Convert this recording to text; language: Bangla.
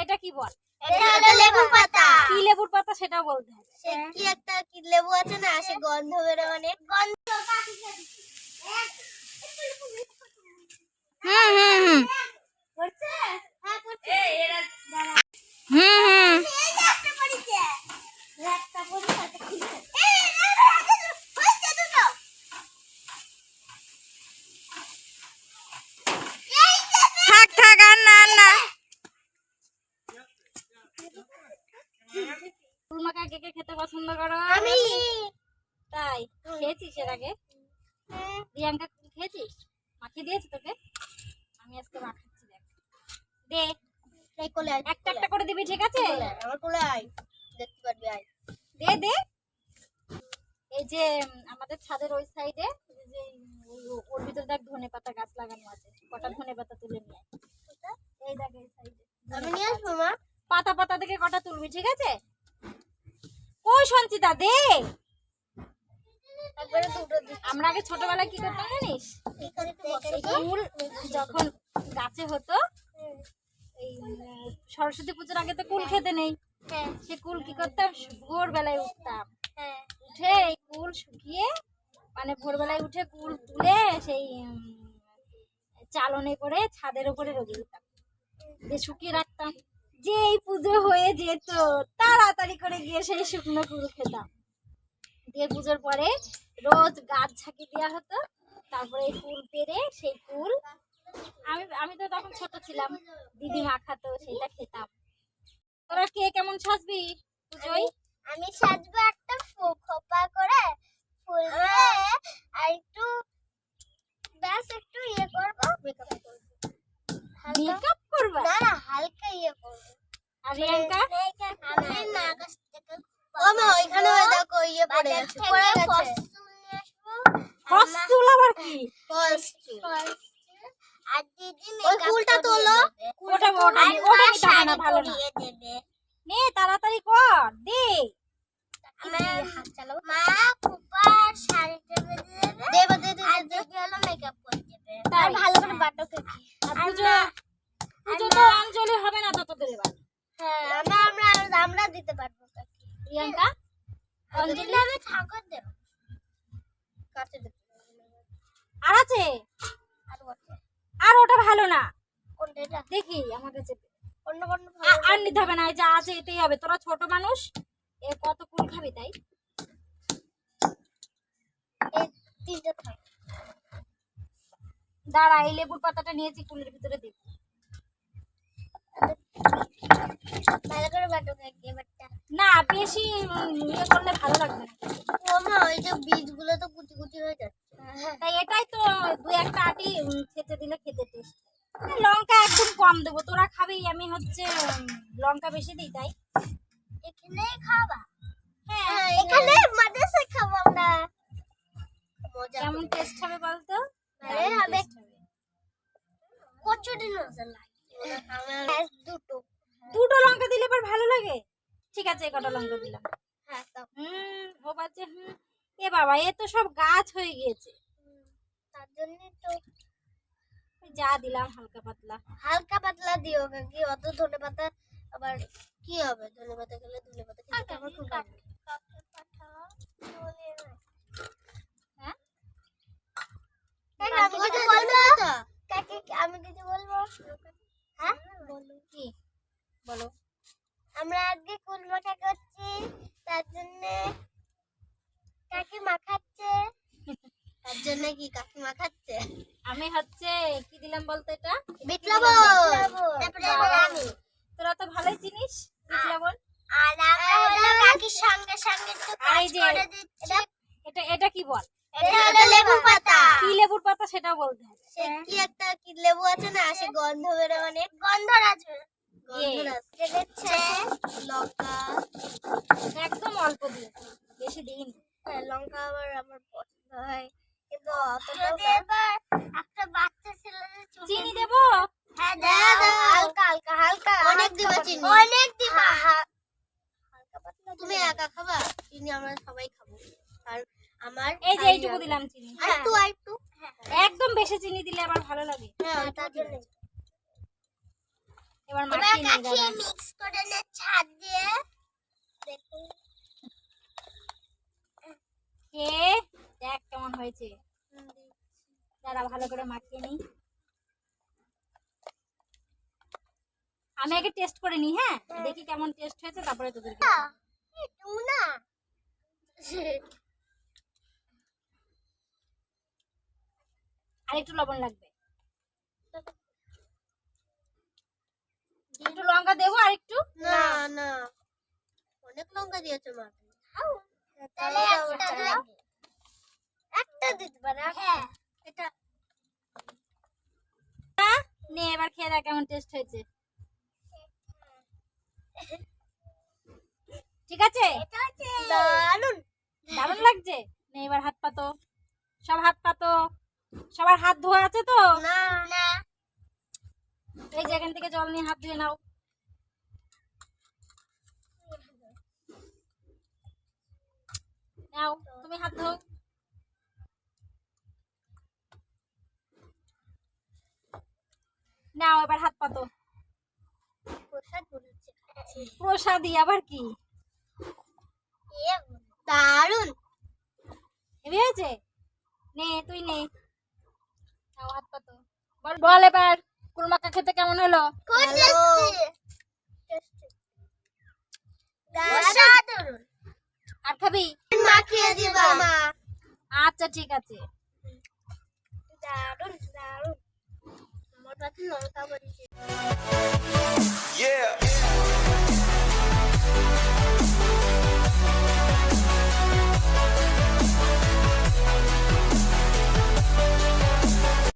এটা কি বল? এটা হলো লেবু পাতা। কি লেবুর পাতা সেটাও বলতে হবে। সে কি একটা কি লেবু আছে না সে গন্ধ বেরো অনেক গন্ধ হুম হুম হুম। পড়ছে? হ্যাঁ পড়ছে। হুম হুম। এই যে একটা পড়েছে। একটা পড়েছে একটা খুলছে এই এই থাক থাক আর না না। ফুলমাকা কে কে খেতে পছন্দ করো? আমি। তাই খেয়েছিস এর আগে? প্রিয়াঙ্কা তুই খেয়েছিস? মাখিয়ে দিয়েছে তোকে? আমি আজকে মাখাচ্ছি দেখ। দে। একটা একটা করে দিবি ঠিক আছে? আমার কোলে আয়। দেখতে পারবি আয়। দে দে। এই যে আমাদের ছাদের ওই সাইডে যে ওর ভিতরে দেখ ধনে পাতা গাছ লাগানো আছে। কটা ধনে পাতা তুলে নিয়ে। এই দেখ এই সাইডে। আমি নিয়ে আসব মা? পাতা পাতা থেকে কটা তুলবি ঠিক আছে? কই সঞ্চিতা দে? আমরা আগে ছোটবেলায় কি করতাম জানিস? কুল যখন গাছে হতো এই সরস্বতী পুজোর আগে তো কুল খেতে নেই। হ্যাঁ। সে কুল কি করতাম? ভোরবেলায় উঠতাম। হ্যাঁ। উঠে এই কুল শুকিয়ে মানে ভোরবেলায় উঠে কুল তুলে সেই চালনে করে ছাদের উপরে রোদে দিতাম। দিয়ে শুকিয়ে রাখতাম। যেই পুজো হয়ে যেত তাড়াতাড়ি করে গিয়ে সেই শুকনো কুল খেতাম। দিয়ে পুজোর পরে রোজ গাছ ঝাঁকি দেওয়া হতো তারপরে এই কুল পেরে সেই কুল আমি আমি তো তখন ছোট ছিলাম দিদি মাখাতো সেটা খেতাম। তোরা কে কেমন সাজবি পুজোয়? আমি সাজবো একটা খোপা করে ফুল আর একটু ব্যাস একটু ইয়ে করব। মেকআপ মেকআপ করবা না না হালকা ইয়ে করব আর রিয়াঙ্কা আমি নাগাস থেকে ও মা ওইখানে ওই দেখো ইয়ে পড়ে গেছে পড়ে গেছে ফসল আবার কি আর দিদি ওই ফুলটা তোলো। ওটা ওটা ওটা নিতে না ভালো না। নে তাড়াতাড়ি কর দে। মা ফুপা শাড়িটা বেঁধে দেবে। দেবে দেবে আর দিদি হলো মেকআপ করে দেবে। ভালো করে বাটো কেটে আর পুজো পুজো তো অঞ্জলি হবে না তো তোদের এবার। হ্যাঁ আমরা আমরা আমরা দিতে পারব প্রিয়াঙ্কা? অঞ্জলি আমি ঠাকুর দেব। কাটে দেব। আর আছে? আর ওটা। ভালো না। দেখি আমার কাছে। আর নিতে হবে না এই যা আছে এতেই হবে। তোরা ছোট মানুষ এ কত কুল খাবি তাই? দাঁড়া এই লেবুর পাতাটা নিয়েছি কুলের ভিতরে দেব। এবারটা। না বেশি ইয়ে করলে ভালো লাগবে না। ওই যে বীজগুলো তো কুচি কুচি হয়ে যাচ্ছে তাই এটাই তো দু একটা আটি উম, ছেঁচে দিলে খেতে টেস্ট লঙ্কা একদম কম দেবো তোরা খাবি আমি হচ্ছে লঙ্কা বেশি দিই তাই? এখানেই খাবা? হ্যাঁ এখানে মাদ্রাসায় খাব আমরা। কেমন টেস্ট হবে বলতো? হবে। কচুরি মজা লাগে। দুটো। দুটো লঙ্কা দিলে এবার ভালো লাগে? ঠিক আছে কটা লঙ্কা দিলাম। হ্যাঁ হুম ও বাচ্চা হুম। এ বাবা এ তো সব গাছ হয়ে গিয়েছে। তার জন্য তো যা দিলাম হালকা পাতলা। হালকা পাতলা দিও কাকি অত ধনে পাতা আবার কি হবে? ধনে পাতা খেলে ধনে পাতা খেতে আমার খুব ভালো। হ্যাঁ? কাকি, আমি কিছু বলব? কাকি আমি কিছু বলব? হ্যাঁ? বলো কি? বলো। আমরা আজকে কুল মাখা করছি তার জন্য কাকি মাখাচ্ছে তার জন্য কি আমি হচ্ছে কি দিলাম বলতো এটা? বিট লবণ তারপরে আমি। তোরা তো ভালোই চিনিস বিট লবণ আর আমরা হলো কাকির সঙ্গে সঙ্গে একটু কাজ করে দিচ্ছি। এটা এটা কি বল? এটা হলো লেবু পাতা। কি লেবুর পাতা সেটাও বলতে হবে। সে কি একটা কি লেবু আছে না সে গন্ধ বেরো গন্ধরাজ। এটা হচ্ছে লঙ্কা। একদম অল্প দিয়ে। বেশি দিন তুমি একা খাবা? চিনি আমরা সবাই খাব। আর আমার এই যে এইটুকু দিলাম চিনি। আর একটু আর একটু। একদম বেশি চিনি দিলে আবার ভালো লাগে। হ্যাঁ তার জন্য এবার মাখিয়ে মিক্স করে নে ছাদ দিয়ে। দেখুন। খেয়ে দেখ কেমন হয়েছে। দাঁড়া ভালো করে মাখিয়ে নিই। আমি আগে টেস্ট করে নিই হ্যাঁ? দেখি কেমন টেস্ট হয়েছে তারপরে তোদেরকে বলব। টুনা আর একটু লবণ লাগবে। একটু লঙ্কা দেবো আর একটু না না। অনেক লঙ্কা দিয়েছে মা। তাহলে একটা দাও। একটা দিতে পারে। হ্যাঁ। এটা নে এবার খেয়ে দেখ কেমন টেস্ট হয়েছে। ঠিক আছে। দারুণ দারুণ লাগছে। নে এবার হাত পাতো সব হাত পাতো সবার হাত ধোয়া আছে তো? না। না। এই যে এখান থেকে জল নিয়ে হাত ধুয়ে নাও। নাও তুমি হাত ধো। নাও এবার হাত পাতো প্রসাদ মনে হচ্ছে। খাচ্ছি প্রসাদী আবার কি? দারুণ হয়েছে? নে তুই নে। হাত পাতো বল বল এবার কুরমাকা খেতে কেমন হলো? আর খাবি? মাখিয়ে দিবা। মা আচ্ছা ঠিক আছে। দারুণ দারুণ আমার কাছে লঙ্কা বলেছে.